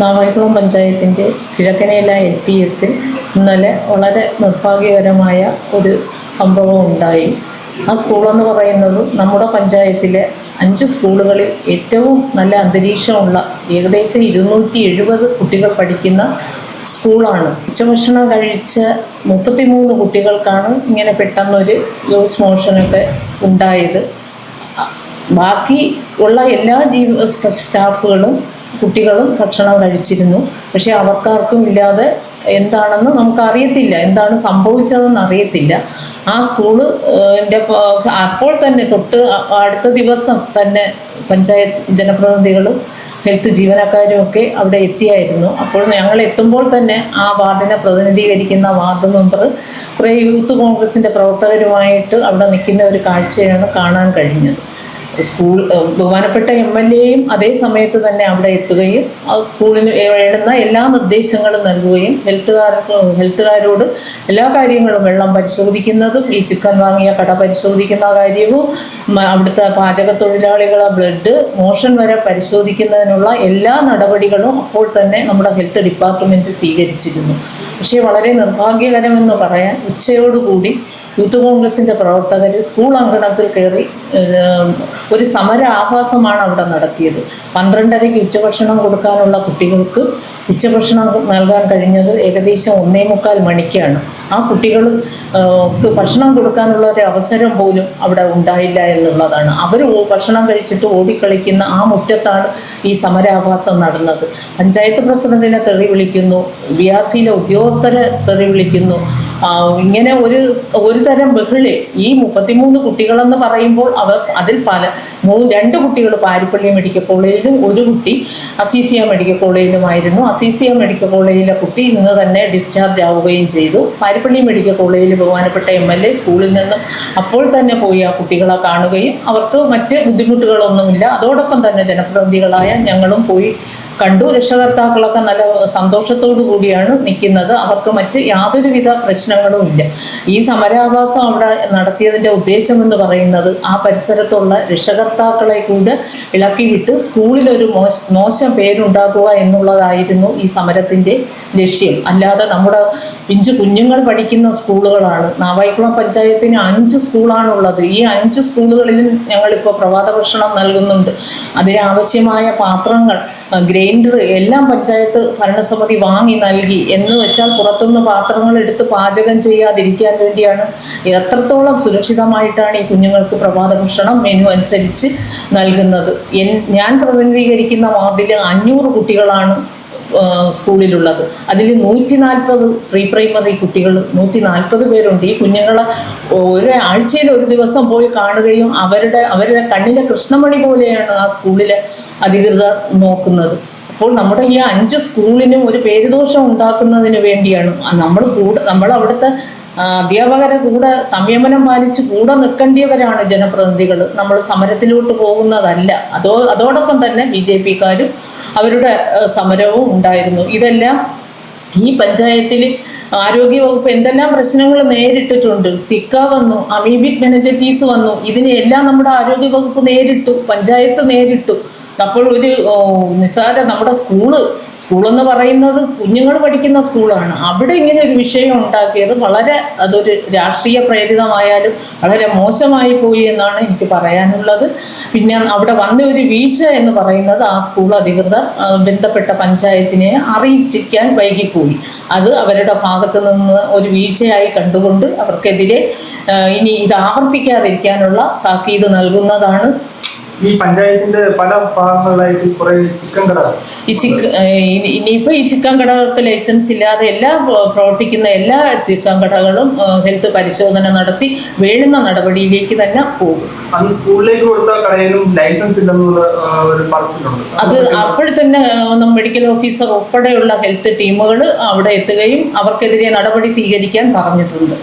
നാവായിക്കുളം പഞ്ചായത്തിന്റെ Kizhakkanela L P എസിൽ ഇന്നലെ വളരെ നിർഭാഗ്യകരമായ ഒരു സംഭവം ഉണ്ടായി ആ സ്കൂളെന്ന് പറയുന്നത് നമ്മുടെ പഞ്ചായത്തിലെ അഞ്ച് സ്കൂളുകളിൽ ഏറ്റവും നല്ല അന്തരീക്ഷമുള്ള ഏകദേശം ഇരുന്നൂറ്റി എഴുപത് കുട്ടികൾ പഠിക്കുന്ന സ്കൂളാണ്. ഉച്ചഭക്ഷണം കഴിച്ച മുപ്പത്തിമൂന്ന് കുട്ടികൾക്കാണ് ഇങ്ങനെ പെട്ടെന്നൊരു ലൂസ് മോഷനൊക്കെ ഉണ്ടായത്. ബാക്കി ഉള്ള എല്ലാ ജീവ സ്റ്റാഫുകളും കുട്ടികളും ഭക്ഷണം കഴിച്ചിരുന്നു. പക്ഷെ അവർക്കാർക്കും ഇല്ലാതെ എന്താണെന്ന് നമുക്ക് അറിയത്തില്ല എന്താണ് സംഭവിച്ചതെന്ന് അറിയത്തില്ല. ആ സ്കൂൾ എന്റെ അപ്പോൾ തന്നെ തൊട്ട് അടുത്ത ദിവസം തന്നെ പഞ്ചായത്ത് ജനപ്രതിനിധികളും ഹെൽത്ത് ജീവനക്കാരും ഒക്കെ അവിടെ എത്തിയായിരുന്നു. അപ്പോൾ ഞങ്ങൾ എത്തുമ്പോൾ തന്നെ ആ വാർഡിനെ പ്രതിനിധീകരിക്കുന്ന വാർഡ് മെമ്പർ കുറേ യൂത്ത് കോൺഗ്രസിന്റെ പ്രവർത്തകരുമായിട്ട് അവിടെ നിൽക്കുന്ന ഒരു കാഴ്ചയാണ് കാണാൻ കഴിഞ്ഞത്. സ്കൂൾ ബഹുമാനപ്പെട്ട എം എൽ എയും അതേ സമയത്ത് തന്നെ അവിടെ എത്തുകയും ആ സ്കൂളിന് വേണ്ടുന്ന എല്ലാ നിർദ്ദേശങ്ങളും നൽകുകയും ഹെൽത്തുകാർക്ക് ഹെൽത്തുകാരോട് എല്ലാ കാര്യങ്ങളും വെള്ളം പരിശോധിക്കുന്നതും ഈ ചിക്കൻ വാങ്ങിയ കട പരിശോധിക്കുന്ന കാര്യവും അവിടുത്തെ പാചക തൊഴിലാളികളെ ബ്ലഡ് മോഷൻ വരെ പരിശോധിക്കുന്നതിനുള്ള എല്ലാ നടപടികളും അപ്പോൾ തന്നെ നമ്മുടെ ഹെൽത്ത് ഡിപ്പാർട്ട്മെന്റ് സ്വീകരിച്ചിരുന്നു. പക്ഷേ വളരെ നിർഭാഗ്യകരമെന്ന് പറയാൻ ഉച്ചയോടുകൂടി യൂത്ത് കോൺഗ്രസിന്റെ പ്രവർത്തകർ സ്കൂൾ അങ്കണത്തിൽ കയറി ഒരു സമര ആഭാസമാണ് അവിടെ നടത്തിയത്. പന്ത്രണ്ടരയ്ക്ക് ഉച്ചഭക്ഷണം കൊടുക്കാനുള്ള കുട്ടികൾക്ക് ഉച്ചഭക്ഷണം നൽകാൻ കഴിഞ്ഞത് ഏകദേശം ഒന്നേ മുക്കാൽ മണിക്കാണ്. ആ കുട്ടികൾ ഭക്ഷണം കൊടുക്കാനുള്ള ഒരു അവസരം പോലും അവിടെ ഉണ്ടായില്ല എന്നുള്ളതാണ്. അവർ ഭക്ഷണം കഴിച്ചിട്ട് ഓടിക്കളിക്കുന്ന ആ മുറ്റത്താണ് ഈ സമരാഭാസം നടന്നത്. പഞ്ചായത്ത് പ്രസിഡന്റിനെ തെറി വിളിക്കുന്നു ബി ഉദ്യോഗസ്ഥരെ തെറി വിളിക്കുന്നു ഇങ്ങനെ ഒരു ഒരു തരം ബഹളി ഈ മുപ്പത്തിമൂന്ന് കുട്ടികളെന്ന് പറയുമ്പോൾ അവർ അതിൽ പല മൂ രണ്ട് കുട്ടികൾ പാരിപ്പള്ളി മെഡിക്കൽ കോളേജിലും ഒരു കുട്ടി അസീസിയ മെഡിക്കൽ കോളേജിലുമായിരുന്നു. അസീസിയ മെഡിക്കൽ കോളേജിലെ കുട്ടി ഇന്ന് തന്നെ ഡിസ്ചാർജ് ആവുകയും ചെയ്തു. പാരിപ്പള്ളി മെഡിക്കൽ കോളേജിൽ ബഹുമാനപ്പെട്ട എം എൽ എ സ്കൂളിൽ നിന്നും അപ്പോൾ തന്നെ പോയി ആ കുട്ടികളെ കാണുകയും അവർക്ക് മറ്റ് ബുദ്ധിമുട്ടുകളൊന്നുമില്ല. അതോടൊപ്പം തന്നെ ജനപ്രതിനിധികളായ ഞങ്ങളും പോയി കണ്ടു രക്ഷകർത്താക്കളൊക്കെ നല്ല സന്തോഷത്തോടു കൂടിയാണ് നിൽക്കുന്നത്. അവർക്ക് മറ്റ് യാതൊരുവിധ പ്രശ്നങ്ങളും ഇല്ല. ഈ സമരാഭാസം അവിടെ നടത്തിയതിന്റെ ഉദ്ദേശം എന്ന് പറയുന്നത് ആ പരിസരത്തുള്ള രക്ഷകർത്താക്കളെ കൂടെ ഇളക്കി വിട്ട് സ്കൂളിലൊരു മോശ മോശം പേരുണ്ടാക്കുക എന്നുള്ളതായിരുന്നു ഈ സമരത്തിന്റെ ലക്ഷ്യം. അല്ലാതെ നമ്മുടെ പിഞ്ചു കുഞ്ഞുങ്ങൾ പഠിക്കുന്ന സ്കൂളുകളാണ്. നാവായിക്കുളം പഞ്ചായത്തിന് അഞ്ച് സ്കൂളാണുള്ളത്. ഈ അഞ്ച് സ്കൂളുകളിലും ഞങ്ങളിപ്പോൾ പ്രഭാത ഭക്ഷണം നൽകുന്നുണ്ട്. അതിനാവശ്യമായ പാത്രങ്ങൾ ഗ്രൈൻഡർ എല്ലാം പഞ്ചായത്ത് ഭരണസമിതി വാങ്ങി നൽകി. എന്ന് വെച്ചാൽ പുറത്തുനിന്ന് പാത്രങ്ങൾ എടുത്ത് പാചകം ചെയ്യാതിരിക്കാൻ വേണ്ടിയാണ്. എത്രത്തോളം സുരക്ഷിതമായിട്ടാണ് ഈ കുഞ്ഞുങ്ങൾക്ക് പ്രഭാത ഭക്ഷണം മെനു അനുസരിച്ച് നൽകുന്നത്. എൻ ഞാൻ പ്രതിനിധീകരിക്കുന്ന വാർഡിൽ അഞ്ഞൂറ് കുട്ടികളാണ് സ്കൂളിലുള്ളത്. അതിൽ നൂറ്റി നാൽപ്പത് പ്രീ പ്രൈമറി കുട്ടികൾ നൂറ്റി നാൽപ്പത് പേരുണ്ട്. ഈ കുഞ്ഞുങ്ങളെ ഒരാഴ്ചയിൽ ഒരു ദിവസം പോയി കാണുകയും അവരുടെ അവരുടെ കണ്ണിലെ കൃഷ്ണമണി പോലെയാണ് ആ സ്കൂളിലെ അധികൃതർ നോക്കുന്നത്. അപ്പോൾ നമ്മുടെ ഈ അഞ്ച് സ്കൂളിനും ഒരു പേരുദോഷം ഉണ്ടാക്കുന്നതിന് വേണ്ടിയാണ്. നമ്മൾ കൂടെ നമ്മൾ അവിടുത്തെ അധ്യാപകരെ കൂടെ സംയമനം പാലിച്ച് കൂടെ നിൽക്കേണ്ടിയവരാണ് ജനപ്രതിനിധികൾ. നമ്മൾ സമരത്തിലോട്ട് പോകുന്നതല്ല. അതോ അതോടൊപ്പം തന്നെ ബി ജെ പിക്കാരും അവരുടെ സമരവും ഉണ്ടായിരുന്നു. ഇതെല്ലാം ഈ പഞ്ചായത്തിൽ ആരോഗ്യവകുപ്പ് എന്തെല്ലാം പ്രശ്നങ്ങൾ നേരിട്ടിട്ടുണ്ട്. സിക്ക വന്നു അമീബിക് മെനജറ്റീസ് വന്നു. ഇതിനെല്ലാം നമ്മുടെ ആരോഗ്യവകുപ്പ് നേരിട്ടു പഞ്ചായത്ത് നേരിട്ടു. അപ്പോൾ ഒരു നിസ്സാര നമ്മുടെ സ്കൂൾ സ്കൂളെന്ന് പറയുന്നത് കുഞ്ഞുങ്ങൾ പഠിക്കുന്ന സ്കൂളാണ്. അവിടെ ഇങ്ങനെ ഒരു വിഷയം ഉണ്ടാക്കിയത് വളരെ അതൊരു രാഷ്ട്രീയ പ്രേരിതമായാലും വളരെ മോശമായി പോയി എന്നാണ് എനിക്ക് പറയാനുള്ളത്. പിന്നെ അവിടെ വന്ന ഒരു വീഴ്ച എന്ന് പറയുന്നത് ആ സ്കൂൾ അധികൃതർ ബന്ധപ്പെട്ട പഞ്ചായത്തിനെ അറിയിച്ചിരിക്കാൻ വൈകിപ്പോയി. അത് അവരുടെ ഭാഗത്ത് നിന്ന് ഒരു വീഴ്ചയായി കണ്ടുകൊണ്ട് അവർക്കെതിരെ ഇനി ഇത് ആവർത്തിക്കാതിരിക്കാനുള്ള താക്കീത് നൽകുന്നതാണ് ഈ പഞ്ചായത്തിന്റെ പല ഭാഗങ്ങളിലായിട്ട് കുറെ ചിക്കൻ കട ഈ ചിക്ക് ഇനിയിപ്പോ ഈ ചിക്കൻ കടകൾക്ക് ലൈസൻസ് ഇല്ലാതെ എല്ലാ പ്രവർത്തിക്കുന്ന എല്ലാ ചിക്കൻ കടകളും ഹെൽത്ത് പരിശോധന നടത്തി വേണ്ടുന്ന നടപടിയിലേക്ക് തന്നെ പോകും. സ്കൂളിലേക്ക് കൊടുത്ത കടയിലും ലൈസൻസ് ഇല്ലെന്നുള്ള ഒരു അത് അപ്പോഴത്തന്നെ തന്നെ മെഡിക്കൽ ഓഫീസർ ഉൾപ്പെടെയുള്ള ഹെൽത്ത് ടീമുകൾ അവിടെ എത്തുകയും അവർക്കെതിരെ നടപടി സ്വീകരിക്കാൻ പറഞ്ഞിട്ടുണ്ട്.